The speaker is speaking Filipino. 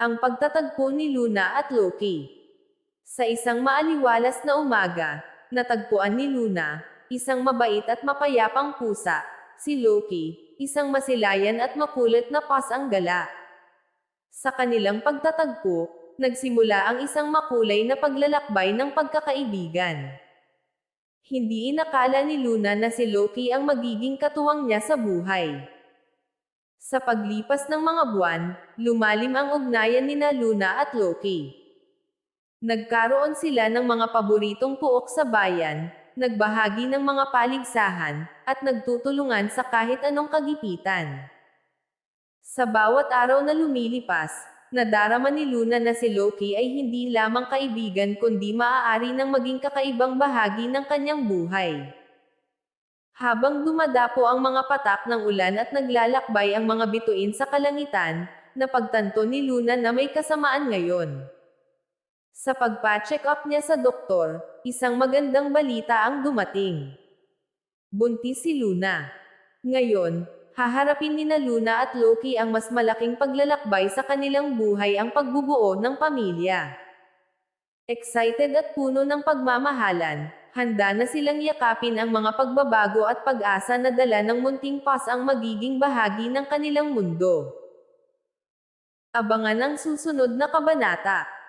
Ang pagtatagpo ni Luna at Loki. Sa isang maaliwalas na umaga, natagpuan ni Luna, isang mabait at mapayapang pusa, si Loki, isang masilayan at makulit na pas ang gala. Sa kanilang pagtatagpo, nagsimula ang isang makulay na paglalakbay ng pagkakaibigan. Hindi inakala ni Luna na si Loki ang magiging katuwang niya sa buhay. Sa paglipas ng mga buwan, lumalim ang ugnayan ni na Luna at Loki. Nagkaroon sila ng mga paboritong puok sa bayan, nagbahagi ng mga paligsahan, at nagtutulungan sa kahit anong kagipitan. Sa bawat araw na lumilipas, nadarama ni Luna na si Loki ay hindi lamang kaibigan kundi maaari ng maging kakaibang bahagi ng kanyang buhay. Habang dumadapo ang mga patak ng ulan at naglalakbay ang mga bituin sa kalangitan, napagtanto ni Luna na may kasamaan ngayon. Sa pagpa-check up niya sa doktor, isang magandang balita ang dumating. Buntis si Luna. Ngayon, haharapin ni na Luna at Loki ang mas malaking paglalakbay sa kanilang buhay ang pagbubuo ng pamilya. Excited at puno ng pagmamahalan, handa na silang yakapin ang mga pagbabago at pag-asa na dala ng munting pas ang magiging bahagi ng kanilang mundo. Abangan ang susunod na kabanata.